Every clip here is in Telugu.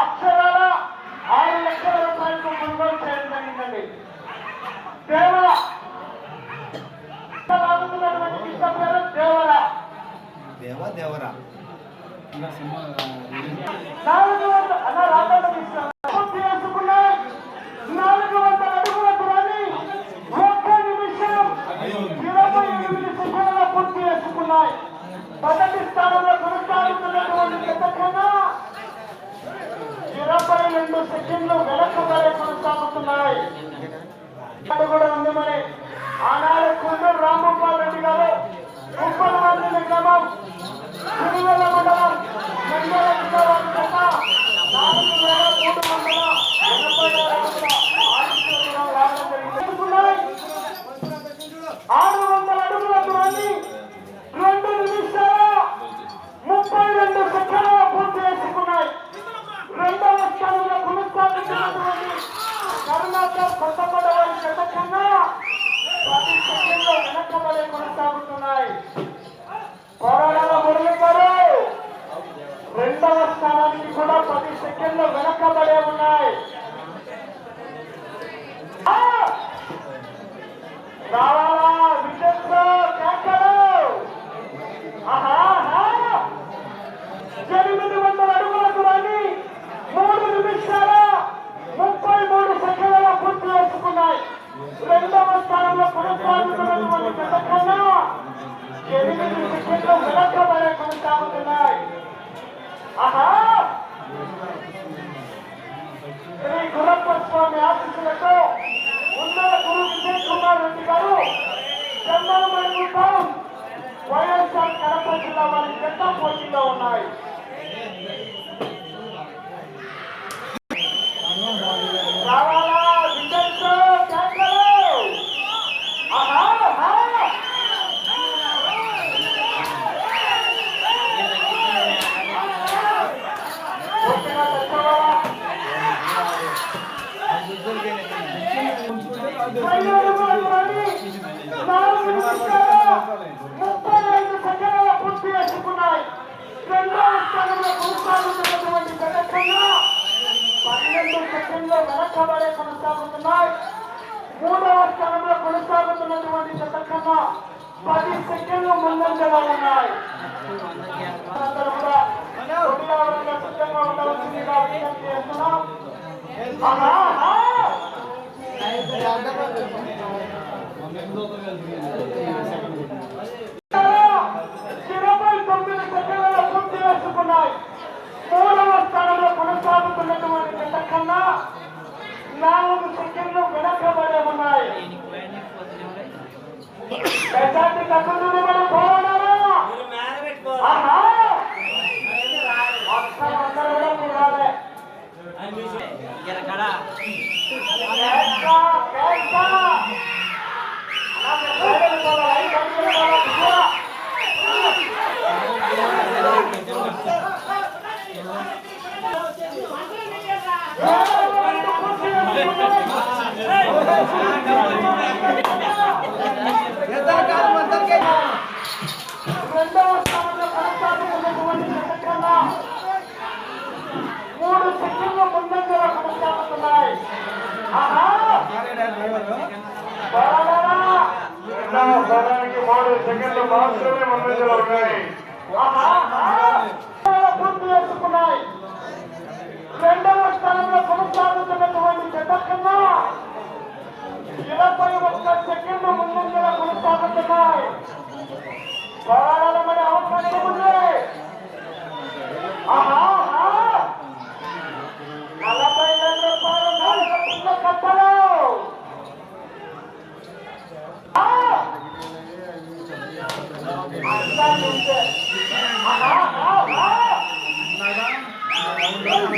అక్షరాల ఆరు లక్షల రూపాయలకు కొనుగోలు చేయడం జరిగిందండి. దేవర లాగుతున్నటువంటి గిత్త పేరు దేవర దేవా దేవరా. నాలుగు వందల అన్న రాబోయే విషయం. పూర్తి చేసుకున్నాయి నాలుగు వందల అడుగుల దూరాన్ని ఒక్క నిమిషం ఇరవై ఎనిమిది సెకండ్ల పూర్తి చేసుకున్నాయి. మొదటి స్థానంలో కొనసాగుతున్నటువంటి పెద్ద కన్నా నలభై రెండు సెకండ్లు వెనకబడే కొనసాగుతున్నాయి. ఇక్కడ కూడా ఉంది మరి. ఆనాడు కుందూరు రామగోపాల్ రెడ్డి గారు ముప్పై మంది గ్రామం తిరుమల మండలం నంద్యాల నాలుగు వేల మూడు వందల ఎనభై ఆరు అడుగుల ఆధిక్యంలో రావడం జరిగింది. చేసుకున్నాయి. ఆరు వందల అడుగుల దూరాన్ని రెండు నిమిషాల ముప్పై రెండు సెకండ్ల పూర్తి చేసుకున్నాయి రెండవ స్థానంలో కొనసాగుతున్నటువంటి కర్ణాటక కొత్తపడ వారి జత కన్నా పది సెకండ్లు వెనకబడి కొనసాగుతున్నాయి పోరాడాల మురళి గారు రెండవ స్థానానికి కూడా పది సెకండ్లు వెనకబడే ఉన్నాయి ఆ! రావాలా వికెట్ కేకలు ఆహా ఆహా! ఎనిమిది వందల అడుగుల దూరాన్ని మూడు నిమిషాల ముప్పై మూడు సెకండ్ల పూర్తి చేసుకున్నాయి రెండవ స్థానంలో కొనసాగుతున్నటువంటి జత కన్నా ఎనిమిది సెకండ్లు వెనకబడే కొనసాగుతున్నాయి ఆహా శ్రీ గురప్ప స్వామి ఆశీస్సులతో చంద్రబాబు టౌన్ వైఎస్ఆర్ కడప జిల్లా వారి పెద్ద పోటీలో ఉన్నాయి కేకలు ఆహా ఆహా ఓకేనా తెచ్చుకోవాలా ముప్పై ఐదు సెకండ్ల పూర్తి చేసుకున్నాయి రెండవ స్థానంలో కొనసాగుతున్నటువంటి జగత్కన్నా పన్నెండు సెకండ్లు వెనకబడే కొనసాగుతున్నాయి మూడవ స్థానంలో కొనసాగుతున్నటువంటి పది సెకండ్లు ముందంజగా ఉన్నాయి అందరూ కూడా కొద్దిగా సిద్ధంగా ఉండవలసిందిగా విజ్ఞప్తి చేస్తున్నాం ఆహా ఆహా ఇరవై తొమ్మిది సెకండ్ల పూర్తి చేసుకున్నాయి మూడవ స్థానంలో కొనసాగుతున్నటువంటి జత కన్నా నాలుగు సెకండ్లు వెనకబడే ఉన్నాయి మెజార్టీ తగ్గుతుంది మన ఆహా మొత్తం అందరూ కూడా చూడాలి కేక, కేక. అలాగే బయటకు పోవాలి, బయటకు పోవాలి, ఇదిగో. రెండవ స్థానంలో కొనసాగుతున్నటువంటి జతకన్నా మూడు సెకండ్ల ముందంజలో కొనసాగుతున్నాయి ఆహా పోరాడారా? రెండవ స్థానానికి మూడు సెకండ్లు మాత్రమే ముందంజలో ఉన్నాయి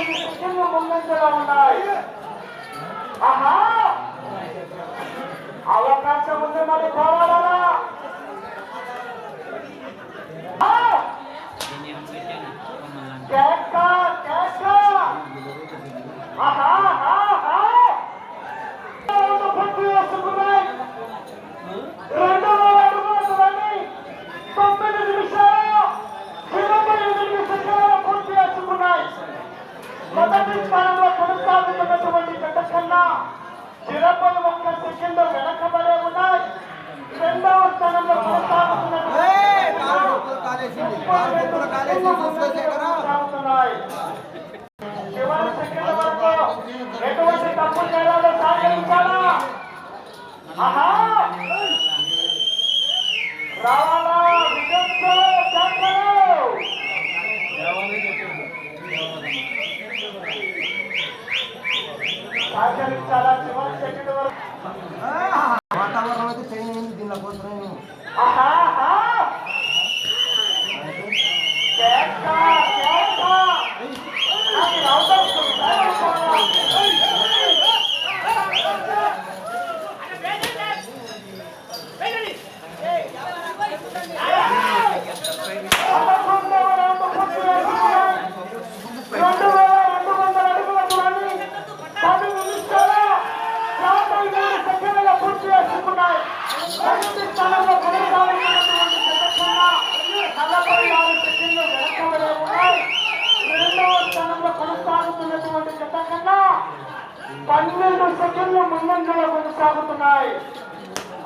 సెకండ్లు ముందంజలో ఉన్నాయి ఆహా అవకాశం ఉంది మరి పోరాడాలా ఆ! కేక, కేక! ఆహా, ఆహా, ఆహా! రెండు పూర్తి చేసుకున్నాయి. రెండు వేల అడుగుల దూరాన్ని తొమ్మిది నిమిషాలు ఇరవై ఎనిమిది సెకండ్లు పూర్తి చేసుకున్నాయి మొదటి స్థానంలో కొనసాగుతున్నటువంటి జత కన్నా ఇరవై ఒక్క సెకండ్ వెనకబడే ఉన్నాయి రెండవ స్థానంలో కొనసాగుతున్నటువంటి కొనసాగుతున్నాయి. చివరి సెకండ్ వరకు ఎటువంటి తప్పు చేయాలో సహకరించాలా ఆహా రావాలా విజయంతో జాగ్రత్తలు సహకరించాలా చివరి సెకండ్ వరకు వాతావరణం అయితే చేంజ్ అయింది దీనిలో కోసం ఆహా ఆహా. కేక, కేక. నాకు ఇది అవసరం లేదు. పదకొండవ రౌండ్ పూర్తి చేసుకున్నాయి. రెండు వేల రెండు వందల అడుగుల దూరాన్ని పది నిమిషాల యాభై మూడు సెకండ్ల పూర్తి చేసుకున్నాయి మొదటి స్థానంలో కొనసాగుతున్నటువంటి జతకన్నా నలభై ఆరు సెకండ్లు వెనకబడే ఉన్నాయి కాలంలో కొనసాగుతున్నటువంటి కొనసాగుతున్నటువంటి జతకన్నా పన్నెండు సెకండ్ల ముందంజలో కొనసాగుతున్నాయి.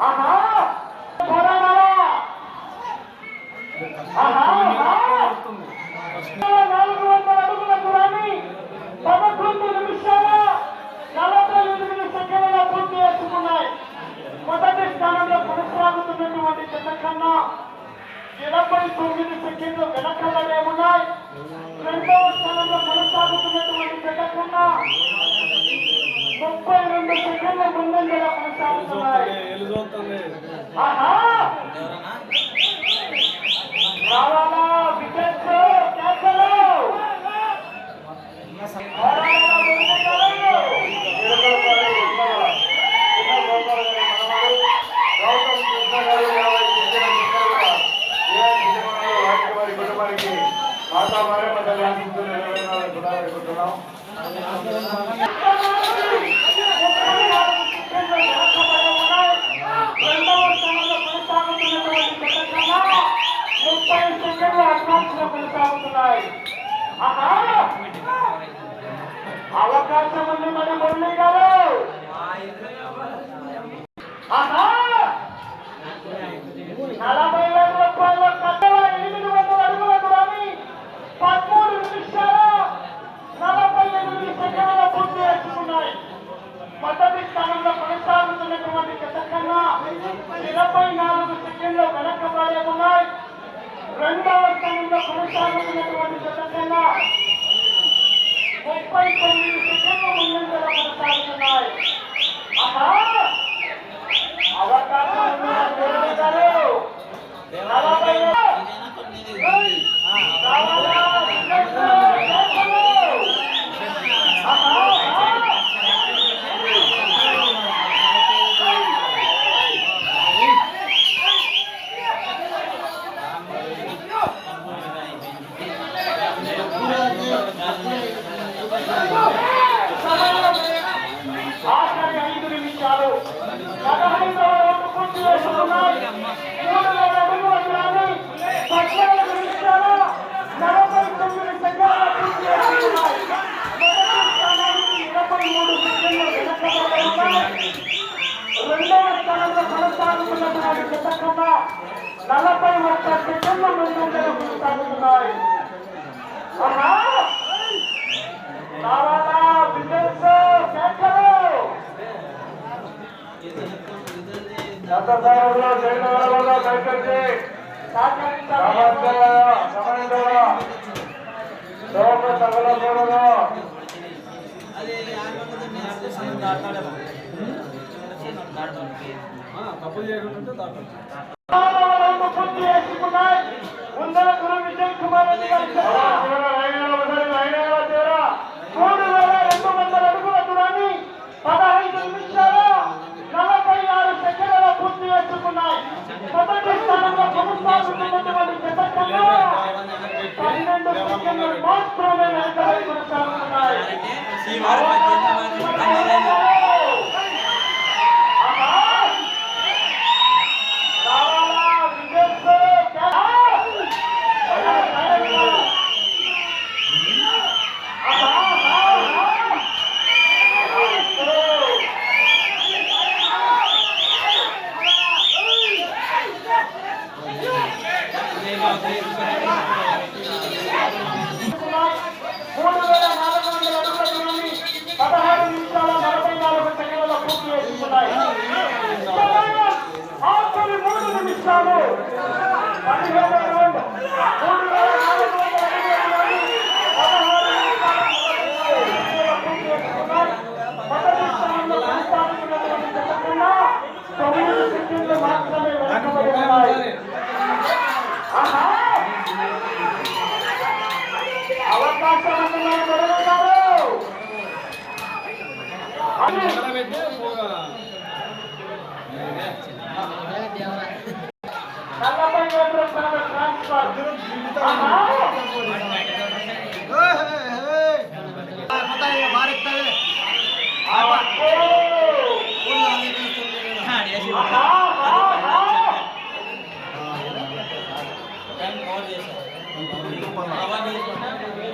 ఆహా! పోరాడాలా? నాలుగు వందల అడుగుల దూరాన్ని పదకొండు నిమిషాల నలభై ఎనిమిది సెకండ్ల పూర్తి చేసుకున్నాయి. మొదటి స్థానంలో కొనసాగుతున్నటువంటి జత కన్నా ఇరవై తొమ్మిది సెకండ్లు వెనకబడే ఉన్నాయి రెండవ స్థానంలో కొనసాగుతున్నటువంటి జత కన్నా ముప్పై రెండు సెకండ్ల ముందంజలో కొనసాగుతున్నాయి ఆహా అవకాశం ఉంది మన మురళి గారు. నలభై వేల రూపాయల కట్టల ఎనిమిది వందల అడుగుల దూరాన్ని పదమూడు నిమిషాల నలభై ఎనిమిది సెకండ్ల పూర్తి చేసుకున్నాయి. మొదటి స్థానంలో కొనసాగుతున్నటువంటి జత కన్నా ఇరవై నాలుగు సెకండ్లు వెనకబడే ఉన్నాయి. రెండవ స్థానంలో కొనసాగుతున్నటువంటి సందర్భంగా ముప్పై తొమ్మిది సెకండ్లు ముందంజలో కొనసాగుతున్నాయి ఆహా అవకాశం ఉంది మన దేవుడి గారు. నలభై ఏయ్! రావాలా? వికెట్! కేకలు! ఆహా! ఆహా! ఆఖరి ఐదు నిమిషాలు పదహైదవ రౌండ్ పూర్తి చేసుకున్నాయి మూడు వేల అడుగుల దూరాన్ని పద్నాలుగు నిమిషాల నలభై తొమ్మిది సెకండ్ల పూర్తి చేసుకున్నాయి మొదటి స్థానానికి ఇరవై మూడు సెకండ్లు వెనకబడి ఉన్నాయి రెండవ స్థానంలో కొనసాగుతున్నటువంటి జత కన్నా నలభై ఒక్క సెకండ్ల ముందంజలో కొనసాగుతున్నాయి ఆహా రావాలా తప్పు చేయకుండా మూడు వేల రెండు వందల అడుగుల దూరాన్ని పదహైదు నిమిషాల నలభై ఆరు సెకండ్ల పూర్తి చేసుకున్నాయి మొదటి స్థానంలో కొనసాగుతున్నటువంటి మాత్రమే వెనకాలి కొనసాగుతున్నాయి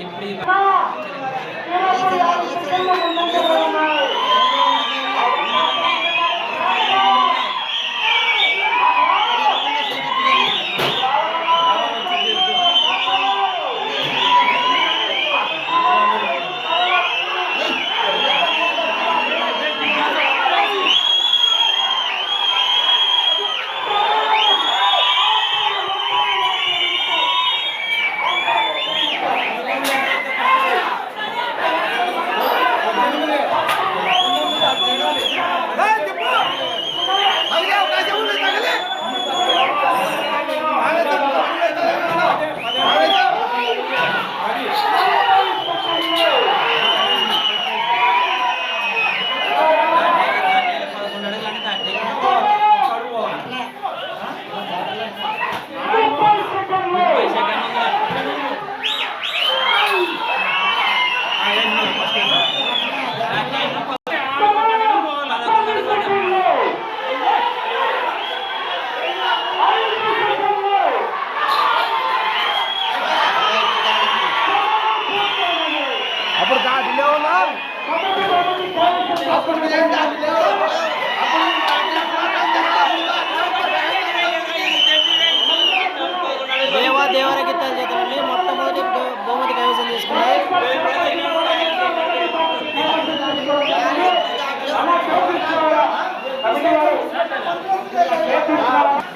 இப்படி దేవా దేవర గీతాలు చేతులు మొట్టమొదటి బహుమతి కైవసం చేసుకున్నాయి Thank you.